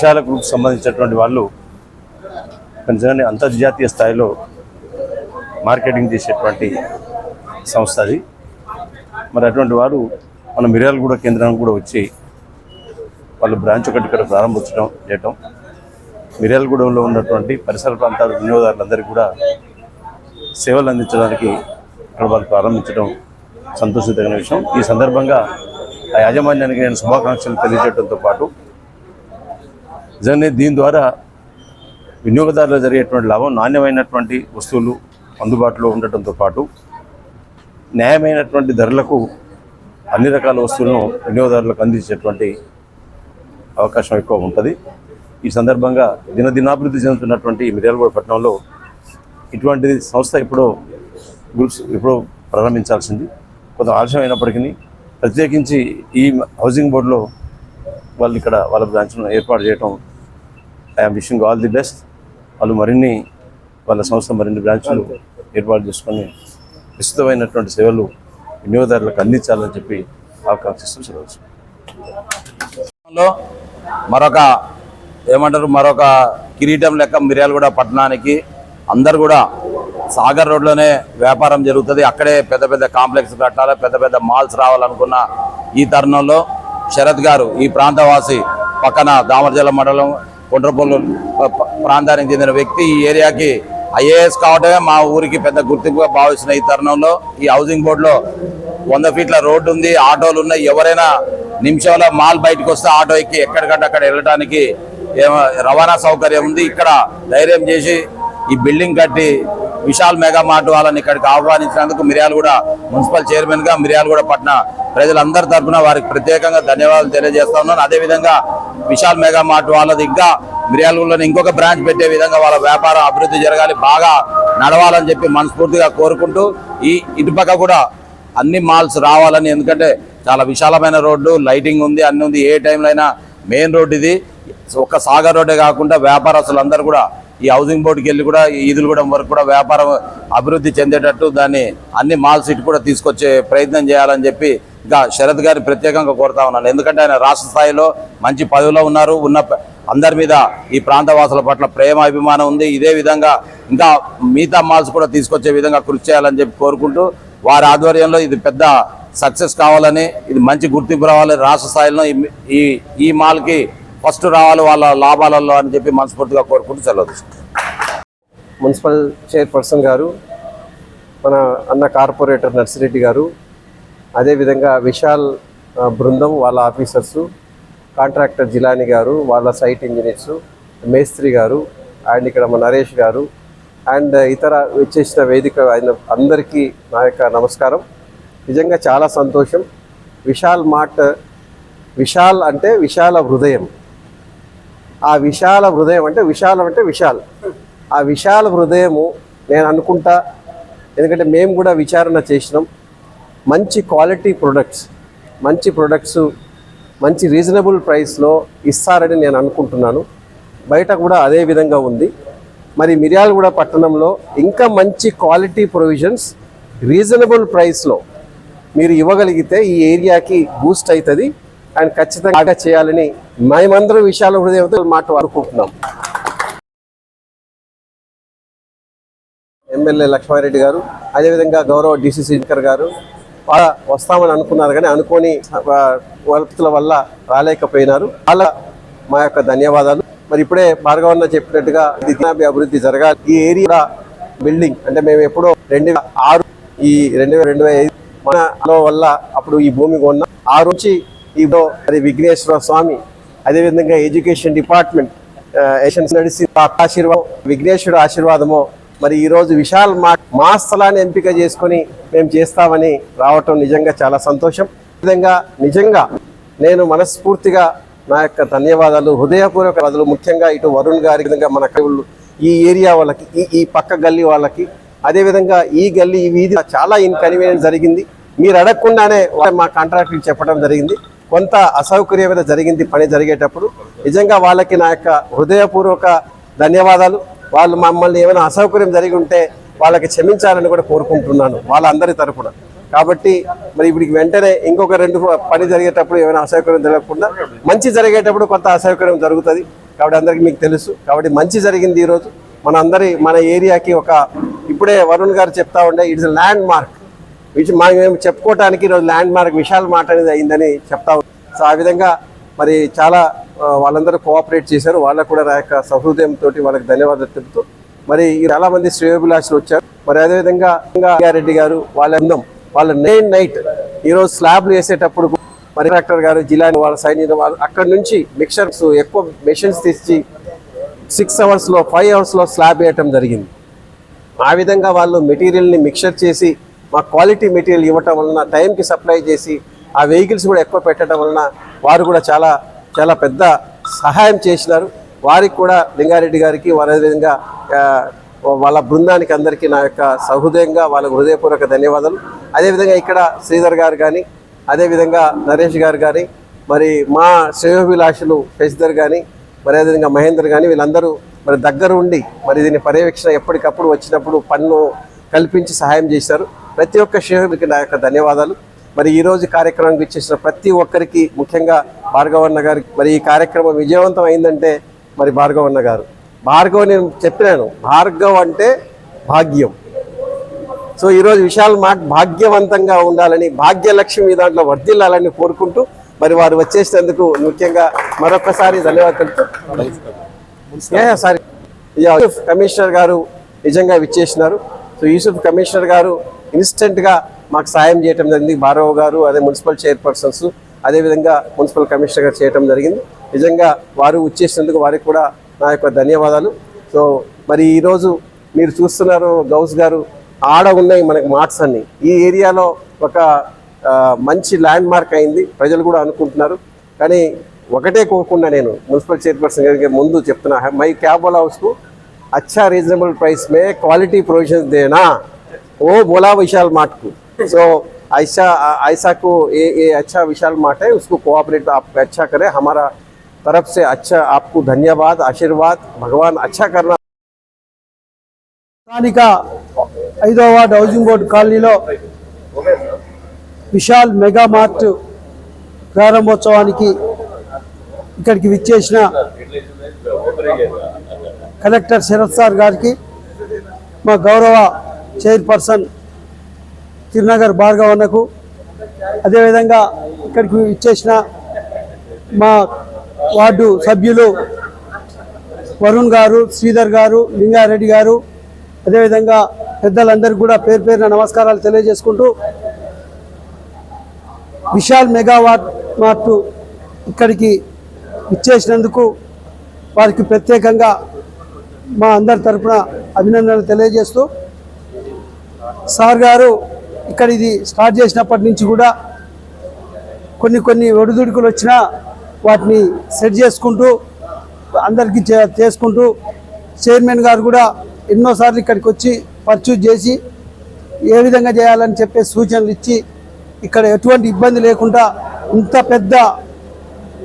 విశాల group సంబంధించినటువంటి వాళ్ళు నిజంగానే అంతర్జాతీయ స్థాయిలో మార్కెటింగ్ చేసేటువంటి సంస్థ అది. మరి అటువంటి వారు మన మిర్యాలగూడ కేంద్రానికి కూడా వచ్చి వాళ్ళు బ్రాంచ్ ఒకటి ఇక్కడ ప్రారంభించడం చేయటం. మిర్యాలగూడెంలో ఉన్నటువంటి పరిసర ప్రాంతాల వినియోగదారులందరికీ కూడా సేవలు అందించడానికి ఇక్కడ వాళ్ళు ప్రారంభించడం సంతోషితమైన విషయం. ఈ సందర్భంగా ఆ యాజమాన్యానికి నేను శుభాకాంక్షలు తెలియజేయడంతో పాటు నిజంగానే దీని ద్వారా వినియోగదారులు జరిగేటువంటి లాభం నాణ్యమైనటువంటి వస్తువులు అందుబాటులో ఉండటంతో పాటు న్యాయమైనటువంటి ధరలకు అన్ని రకాల వస్తువులను వినియోగదారులకు అందించేటువంటి అవకాశం ఎక్కువ ఉంటుంది. ఈ సందర్భంగా దినదినాభివృద్ధి చెందుతున్నటువంటి మిర్యాలగూడ పట్టణంలో ఇటువంటి సంస్థ ఇప్పుడు గ్రూప్స్ ఇప్పుడు ప్రారంభించాల్సింది. కొంత ఆలస్యం అయినప్పటికీ ప్రత్యేకించి ఈ హౌసింగ్ బోర్డులో వాళ్ళు ఇక్కడ వాళ్ళ బ్రాంచ్ను ఏర్పాటు చేయడం I'm wishing all the best వాళ్ళు మరిన్ని వాళ్ళ సంస్థ మరిన్ని బ్రాంచ్లు ఏర్పాటు చేసుకొని విస్తృతమైనటువంటి సేవలు వినియోగదారులకు అందించాలని చెప్పి ఆకాంక్షిస్తూ సెలవు మరొక ఏమంటారు మరొక కిరీటం లెక్క మిర్యాలగూడ పట్టణానికి అందరు కూడా సాగర్ రోడ్లోనే వ్యాపారం జరుగుతుంది. అక్కడే పెద్ద పెద్ద కాంప్లెక్స్ కట్టాలి పెద్ద పెద్ద మాల్స్ రావాలనుకున్న ఈ తరుణంలో శరత్ గారు ఈ ప్రాంతవాసి పక్కన దామరజల మండలం కొండ్రపల్లి ప్రాంతానికి చెందిన వ్యక్తి ఈ ఏరియాకి ఐఏఎస్ కావటమే మా ఊరికి పెద్ద గుర్తింపుగా భావిస్తున్న ఈ తరుణంలో ఈ హౌసింగ్ బోర్డులో వంద ఫీట్ల రోడ్డు ఉంది ఆటోలు ఉన్నాయి. ఎవరైనా నిమిషంలో మాల్ బయటకు వస్తే ఆటో ఎక్కి ఎక్కడికంటే అక్కడ వెళ్ళడానికి రవాణా సౌకర్యం ఉంది. ఇక్కడ ధైర్యం చేసి ఈ బిల్డింగ్ కట్టి విశాల్ మెగా మార్ట్ వాళ్ళని ఇక్కడికి ఆహ్వానించినందుకు మిర్యాలగూడ మున్సిపల్ చైర్మన్గా మిర్యాలగూడ పట్న ప్రజలందరి తరఫున వారికి ప్రత్యేకంగా ధన్యవాదాలు తెలియజేస్తా ఉన్నాను. అదేవిధంగా విశాల్ మెగా మార్ట్ వాళ్ళది ఇంకా మిర్యాలగూడలో ఇంకొక బ్రాంచ్ పెట్టే విధంగా వాళ్ళ వ్యాపారం అభివృద్ధి జరగాలి. బాగా నడవాలని చెప్పి మనస్ఫూర్తిగా కోరుకుంటూ ఈ ఇటుపక్క కూడా అన్ని మాల్స్ రావాలని ఎందుకంటే చాలా విశాలమైన రోడ్డు లైటింగ్ ఉంది అన్ని ఉంది. ఏ టైంలో అయినా మెయిన్ రోడ్ ఇది. ఒక సాగర్ రోడ్డే కాకుండా వ్యాపారస్తులు అందరూ కూడా ఈ హౌసింగ్ బోర్డుకి వెళ్ళి కూడా ఈ ఈదులగూడెం వరకు కూడా వ్యాపారం అభివృద్ధి చెందేటట్టు దాన్ని అన్ని మాల్స్ ఇటు కూడా తీసుకొచ్చే ప్రయత్నం చేయాలని చెప్పి ఇంకా శరత్ గారిని ప్రత్యేకంగా కోరుతా ఉన్నాను. ఎందుకంటే ఆయన రాష్ట్ర స్థాయిలో మంచి పదవిలో ఉన్నారు. ఉన్న అందరి మీద ఈ ప్రాంత వాసుల పట్ల ప్రేమ అభిమానం ఉంది. ఇదే విధంగా ఇంకా మిగతా మాల్స్ కూడా తీసుకొచ్చే విధంగా కృషి చేయాలని చెప్పి కోరుకుంటూ వారి ఆధ్వర్యంలో ఇది పెద్ద సక్సెస్ కావాలని ఇది మంచి గుర్తింపు రావాలని రాష్ట్ర స్థాయిలో ఈ- ఈ మాల్కి ఫస్ట్ రావాలి వాళ్ళ లాభాలలో అని చెప్పి మనస్ఫూర్తిగా కోరుకుంటూ సెలవు మున్సిపల్ చైర్పర్సన్ గారు మన అన్న కార్పొరేటర్ నర్సిరెడ్డి గారు అదేవిధంగా విశాల్ బృందం వాళ్ళ ఆఫీసర్సు కాంట్రాక్టర్ జిలాని గారు వాళ్ళ సైట్ ఇంజనీర్సు మేస్త్రి గారు అండ్ ఇక్కడ మన నరేష్ గారు అండ్ ఇతర వచ్చేసిన వేదిక ఆయన అందరికీ నా యొక్క నమస్కారం. నిజంగా చాలా సంతోషం. విశాల్ మార్ట్ విశాల్ అంటే విశాల హృదయం. ఆ విశాల హృదయం అంటే విశాలం అంటే విశాల్. ఆ విశాల హృదయము నేను అనుకుంటా ఎందుకంటే మేము కూడా విచారణ చేసినాం. మంచి క్వాలిటీ ప్రొడక్ట్స్ మంచి ప్రొడక్ట్స్ మంచి రీజనబుల్ ప్రైస్లో ఇస్తారని నేను అనుకుంటున్నాను. బయట కూడా అదే విధంగా ఉంది. మరి మిర్యాలగూడ పట్టణంలో ఇంకా మంచి క్వాలిటీ ప్రొవిజన్స్ రీజనబుల్ ప్రైస్లో మీరు ఇవ్వగలిగితే ఈ ఏరియాకి బూస్ట్ అవుతుంది. అండ్ ఖచ్చితంగా చేయాలని మేమందరం విషయాల హృదయంతో మాట అనుకుంటున్నాం ఎమ్మెల్యే లక్ష్మారెడ్డి గారు అదేవిధంగా గౌరవ డిసిసి శంకర్ గారు వస్తామని అనుకున్నారు కానీ అనుకోని వలతుల వల్ల రాలేకపోయినారు. వాళ్ళ మా యొక్క ధన్యవాదాలు. మరి ఇప్పుడే భార్గవన్న చెప్పినట్టుగా దిగ్నాభి అభివృద్ధి జరగాలి. ఈ ఏరియా బిల్డింగ్ అంటే మేము ఎప్పుడో రెండు వేల ఆరు ఈ రెండు వేల రెండు వేల ఐదు మనలో వల్ల అప్పుడు ఈ భూమి కొన్నాం. ఆ నుంచి ఇదో అది విఘ్నేశ్వర స్వామి అదేవిధంగా ఎడ్యుకేషన్ డిపార్ట్మెంట్ ఆ, ఎషన్స్ ఆశీర్వాదం విఘ్నేశ్వరుడు ఆశీర్వాదము మరి ఈరోజు విశాల్ మా మా స్థలాన్ని ఎంపిక చేసుకొని మేము చేస్తామని రావటం నిజంగా చాలా సంతోషం. ఈ విధంగా నిజంగా నేను మనస్ఫూర్తిగా నా యొక్క ధన్యవాదాలు హృదయపూర్వక బదులు ముఖ్యంగా ఇటు వరుణ్ గారి విధంగా మన కవులు ఈ ఏరియా వాళ్ళకి ఈ ఈ పక్క గల్లీ వాళ్ళకి. అదేవిధంగా ఈ గల్లీ ఈ వీధి చాలా ఇన్కన్వీనియన్స్ జరిగింది. మీరు అడగకుండానే మా కాంట్రాక్టర్కి చెప్పడం జరిగింది. కొంత అసౌకర్యమైన జరిగింది పని జరిగేటప్పుడు. నిజంగా వాళ్ళకి నా యొక్క హృదయపూర్వక ధన్యవాదాలు. వాళ్ళు మమ్మల్ని ఏమైనా అసౌకర్యం జరిగి ఉంటే వాళ్ళకి క్షమించాలని కూడా కోరుకుంటున్నాను వాళ్ళందరి తరపున. కాబట్టి మరి ఇప్పుడు వెంటనే ఇంకొక రెండు పని జరిగేటప్పుడు ఏమైనా అసౌకర్యం జరగకుండా మంచి జరిగేటప్పుడు కొంత అసౌకర్యం జరుగుతుంది. కాబట్టి అందరికీ మీకు తెలుసు. కాబట్టి మంచి జరిగింది ఈరోజు. మన అందరి మన ఏరియాకి ఒక ఇప్పుడే వరుణ్ గారు చెప్తా ఉండే ఇట్స్ ల్యాండ్ మార్క్ విచ్ మేము చెప్పుకోవటానికి ఈరోజు ల్యాండ్ మార్క్ విశాల్ మాట అనేది అయిందని చెప్తా సో ఆ విధంగా మరి చాలా వాళ్ళందరూ కోఆపరేట్ చేశారు. వాళ్ళకు కూడా నా యొక్క సహృదయంతో వాళ్ళకి ధన్యవాదాలు తెలుపుతూ మరి ఈ చాలా మంది శ్రేయోభిలాషులు వచ్చారు. మరి అదేవిధంగా రెడ్డి గారు వాళ్ళ అందం వాళ్ళ నైన్ నైట్ ఈరోజు స్లాబ్లు వేసేటప్పుడు మరి కలెక్టర్ గారు జిల్లా వాళ్ళ సైన్యం వాళ్ళు అక్కడ నుంచి మిక్సర్స్ ఎక్కువ మెషిన్స్ తెచ్చి సిక్స్ అవర్స్లో ఫైవ్ అవర్స్లో స్లాబ్ వేయటం జరిగింది. ఆ విధంగా వాళ్ళు మెటీరియల్ని మిక్చర్ చేసి మా క్వాలిటీ మెటీరియల్ ఇవ్వటం వలన టైంకి సప్లై చేసి ఆ వెహికల్స్ కూడా ఎక్కువ పెట్టడం వలన వారు కూడా చాలా చాలా పెద్ద సహాయం చేసినారు. వారికి కూడా లింగారెడ్డి గారికి వారి అదేవిధంగా వాళ్ళ బృందానికి అందరికీ నా యొక్క సహృదయంగా వాళ్ళకు హృదయపూర్వక ధన్యవాదాలు. అదేవిధంగా ఇక్కడ శ్రీధర్ గారు కానీ అదేవిధంగా నరేష్ గారు కానీ మరి మా శ్రేయోభిలాషులు శశిధర్ కానీ మరి అదేవిధంగా మహేందర్ కానీ వీళ్ళందరూ మరి దగ్గర ఉండి మరి దీని పర్యవేక్షణ ఎప్పటికప్పుడు వచ్చినప్పుడు పన్ను కల్పించి సహాయం చేశారు. ప్రతి ఒక్క శ్రేయోభికి నా యొక్క ధన్యవాదాలు. మరి ఈరోజు కార్యక్రమానికి ఇచ్చేసిన ప్రతి ఒక్కరికి ముఖ్యంగా భార్గవన్న గారికి మరి ఈ కార్యక్రమం విజయవంతం అయిందంటే మరి భార్గవన్న గారు. భార్గవ నేను చెప్పినాను భార్గవ్ అంటే భాగ్యం. సో ఈరోజు విశాల్ మార్ట్ భాగ్యవంతంగా ఉండాలని భాగ్యలక్ష్మి దాంట్లో వర్ధిల్లాలని కోరుకుంటూ మరి వారు వచ్చేసినందుకు ముఖ్యంగా మరొకసారి ధన్యవాదాలు సారీ. యూసుఫ్ కమిషనర్ గారు నిజంగా విచ్చేసినారు. సో యూసుఫ్ కమిషనర్ గారు ఇన్స్టెంట్గా మాకు సాయం చేయడం జరిగింది. భార్గవ్ గారు అదే మున్సిపల్ చైర్పర్సన్స్ అదేవిధంగా మున్సిపల్ కమిషనర్ గారు చేయడం జరిగింది. నిజంగా వారు వచ్చేసినందుకు వారికి కూడా నా యొక్క ధన్యవాదాలు. సో మరి ఈరోజు మీరు చూస్తున్నారు గౌస్ గారు ఆడ ఉన్నాయి మనకు మార్క్స్ అన్ని. ఈ ఏరియాలో ఒక మంచి ల్యాండ్ మార్క్ అయింది. ప్రజలు కూడా అనుకుంటున్నారు. కానీ ఒకటే కోకుండా నేను మున్సిపల్ చైర్పర్సన్ గారికి ముందు చెప్తున్నా. మై క్యాబోల్ హౌస్కు అచ్చా రీజనబుల్ ప్రైస్ మే క్వాలిటీ ప్రొవిజన్స్ దేనా वो बोला विशाल मार्ट को सो ऐसा ऐसा को ये ये अच्छा विशाल मार्ट है उसको कोऑपरेट आप अच्छा करें हमारा तरफ से अच्छा आपको धन्यवाद आशीर्वाद भगवान अच्छा करना స్థానిక ఐదవ వార్డు హౌసింగ్ బోర్డు కాలనీలో విశాల్ మెగా మార్ట్ ప్రారంభోత్సవానికి ఇక్కడికి విచ్చేసిన కలెక్టర్ శరత్ సార్ గారికి మా గౌరవ చైర్పర్సన్ తిరునగర్ భార్గవన్నకు అదేవిధంగా ఇక్కడికి ఇచ్చేసిన మా వార్డు సభ్యులు వరుణ్ గారు శ్రీధర్ గారు లింగారెడ్డి గారు అదేవిధంగా పెద్దలందరికీ కూడా పేరు పేరున నమస్కారాలు తెలియజేసుకుంటూ విశాల్ మెగావాట్ మార్ట్ ఇక్కడికి ఇచ్చేసినందుకు వారికి ప్రత్యేకంగా మా అందరి తరపున అభినందనలు తెలియజేస్తూ సార్ గారు ఇక్కడ ఇది స్టార్ట్ చేసినప్పటి నుంచి కూడా కొన్ని కొన్ని ఒడిదుడుకులు వచ్చినా వాటిని సెట్ చేసుకుంటూ అందరికీ చే- చేసుకుంటూ చైర్మన్ గారు కూడా ఎన్నోసార్లు ఇక్కడికి వచ్చి పర్చూజ్ చేసి ఏ విధంగా చేయాలని చెప్పే సూచనలు ఇచ్చి ఇక్కడ ఎటువంటి ఇబ్బంది లేకుండా ఇంత పెద్ద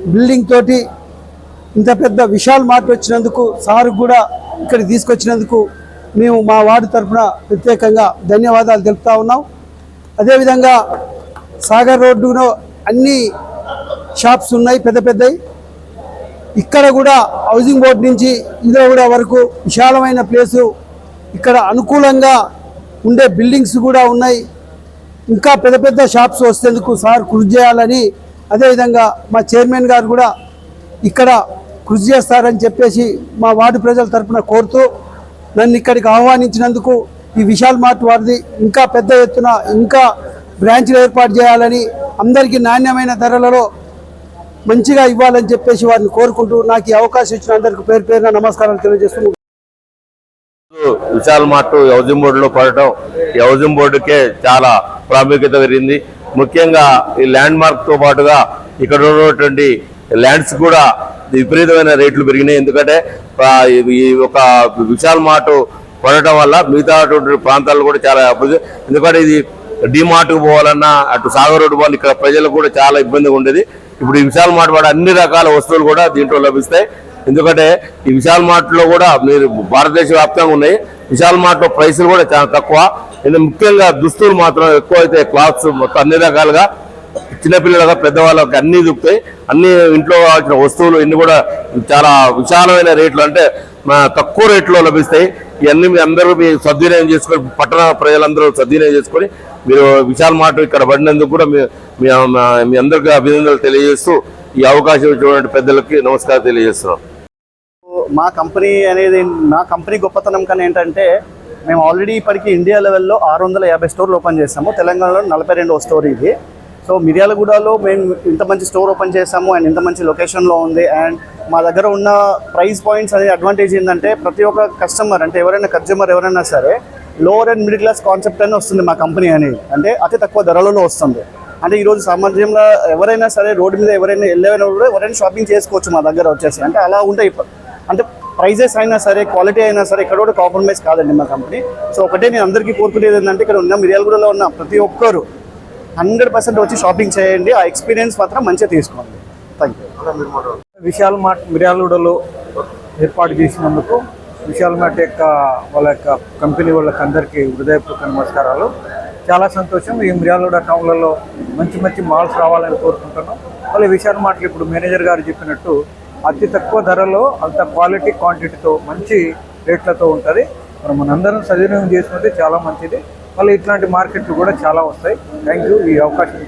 బిల్డింగ్ తోటి ఇంత పెద్ద విశాల్ మార్ట్ వచ్చినందుకు సార్ కూడా ఇక్కడికి తీసుకొచ్చినందుకు మేము మా వార్డు తరఫున ప్రత్యేకంగా ధన్యవాదాలు తెలుపుతా ఉన్నాం. అదేవిధంగా సాగర్ రోడ్డులో అన్ని షాప్స్ ఉన్నాయి పెద్ద పెద్దవి ఇక్కడ కూడా హౌసింగ్ బోర్డు నుంచి ఇందులో కూడా వరకు విశాలమైన ప్లేసు. ఇక్కడ అనుకూలంగా ఉండే బిల్డింగ్స్ కూడా ఉన్నాయి. ఇంకా పెద్ద పెద్ద షాప్స్ వస్తేందుకు సార్ కృషి చేయాలని అదేవిధంగా మా చైర్మన్ గారు కూడా ఇక్కడ కృషి చేస్తారని చెప్పేసి మా వార్డు ప్రజల తరపున కోరుతూ నన్ను ఇక్కడికి ఆహ్వానించినందుకు ఈ విశాల్ మార్ట్ వారిది ఇంకా పెద్ద ఎత్తున ఇంకా బ్రాంచ్లు ఏర్పాటు చేయాలని అందరికీ నాణ్యమైన ధరలలో మంచిగా ఇవ్వాలని చెప్పేసి వారిని కోరుకుంటూ నాకు ఈ అవకాశం ఇచ్చిన అందరికీ పేరు పేరున నమస్కారాలు తెలియజేస్తున్నాను. విశాల్ మార్ట్ హౌసింగ్ బోర్డులో పడటం ఈ హౌసింగ్ బోర్డుకే చాలా ప్రాముఖ్యత పెరిగింది. ముఖ్యంగా ఈ ల్యాండ్ మార్క్తో పాటుగా ఇక్కడ ఉన్నటువంటి ల్యాండ్స్ కూడా విపరీతమైన రేట్లు పెరిగినాయి. ఎందుకంటే ఈ ఒక విశాల్ మార్ట్ కొనడం వల్ల మిగతా ప్రాంతాలు కూడా చాలా ఎందుకంటే ఇది డిమార్ట్కు పోవాలన్నా అటు సాగర్ రోడ్డు పోవాలి ఇక్కడ ప్రజలకు కూడా చాలా ఇబ్బందిగా ఉండేది. ఇప్పుడు ఈ విశాల్ మార్ట్ వాడు అన్ని రకాల వస్తువులు కూడా దీంట్లో లభిస్తాయి. ఎందుకంటే ఈ విశాల్ మార్ట్లో కూడా మీరు భారతదేశ వ్యాప్తంగా ఉన్నాయి. విశాల్ మార్ట్లో ప్రైసులు కూడా చాలా తక్కువ. ఇది ముఖ్యంగా దుస్తులు మాత్రం ఎక్కువ అయితే క్లాత్స్ మొత్తం అన్ని రకాలుగా చిన్నపిల్లలుగా పెద్దవాళ్ళకి అన్ని దొరుకుతాయి. అన్ని ఇంట్లో కావాల్సిన వస్తువులు ఇన్ని కూడా చాలా విశాలమైన రేట్లు అంటే మా తక్కువ రేట్లో లభిస్తాయి. ఇవన్నీ మీ అందరూ మీ సద్వినియోగం చేసుకొని పట్టణ ప్రజలందరూ సద్వినియోగం చేసుకొని మీరు విశాల్ మాట ఇక్కడ పడినందుకు కూడా మీ మీ అందరికీ అభినందనలు తెలియజేస్తూ ఈ అవకాశం ఇచ్చినటువంటి పెద్దలకి నమస్కారం తెలియజేస్తున్నాం. మా కంపెనీ అనేది నా కంపెనీ గొప్పతనం కానీ ఏంటంటే మేము ఆల్రెడీ ఇప్పటికి ఇండియా లెవెల్లో ఆరు వందల యాభై స్టోర్లు ఓపెన్ చేసాము తెలంగాణలో నలభై రెండవ స్టోర్ ఇది. సో మిర్యాలగూడలో మేము ఇంత మంచి స్టోర్ ఓపెన్ చేసాము అండ్ ఇంత మంచి లొకేషన్లో ఉంది. అండ్ మా దగ్గర ఉన్న ప్రైస్ పాయింట్స్ అనే అడ్వాంటేజ్ ఏంటంటే ప్రతి ఒక్క కస్టమర్ అంటే ఎవరైనా కస్టమర్ ఎవరైనా సరే lower and middle class concept అని వస్తుంది మా కంపెనీ అనేది అంటే అతి తక్కువ ధరలలో వస్తుంది. అంటే ఈరోజు సమాజంలో ఎవరైనా సరే రోడ్డు మీద ఎవరైనా వెళ్ళేవైనా కూడా ఎవరైనా షాపింగ్ చేసుకోవచ్చు మా దగ్గర వచ్చేసి. అంటే అలా ఉంటాయి అంటే ప్రైజెస్ అయినా సరే క్వాలిటీ అయినా సరే ఇక్కడ కూడా కాంప్రమైజ్ కాదండి మా కంపెనీ. సో ఒకటే నేను అందరికీ కోరుకునేది ఏంటంటే ఇక్కడ ఉన్న మిర్యాలగూడలో ఉన్న ప్రతి ఒక్కరు హండ్రెడ్ పర్సెంట్ వచ్చి షాపింగ్ చేయండి. ఆ ఎక్స్పీరియన్స్ మాత్రం మంచిగా తీసుకోండి. థ్యాంక్ యూ విశాల్ మార్ట్ మిర్యాలగూడలో ఏర్పాటు చేసినందుకు విశాల్ మార్ట్ యొక్క వాళ్ళ యొక్క కంపెనీ వాళ్ళకి అందరికీ హృదయపూర్వక నమస్కారాలు. చాలా సంతోషం. ఈ మిర్యాలగూడ టౌన్లలో మంచి మంచి మాల్స్ రావాలని కోరుకుంటున్నాం. మళ్ళీ విశాల్ మార్ట్లు ఇప్పుడు మేనేజర్ గారు చెప్పినట్టు అతి తక్కువ ధరలో అంత క్వాలిటీ క్వాంటిటీతో మంచి రేట్లతో ఉంటుంది. మనం మనందరం సద్వినియోగం చేసుకుంటే చాలా మంచిది. మళ్ళీ ఇట్లాంటి మార్కెట్లు కూడా చాలా వస్తాయి. థ్యాంక్ యూ ఈ అవకాశం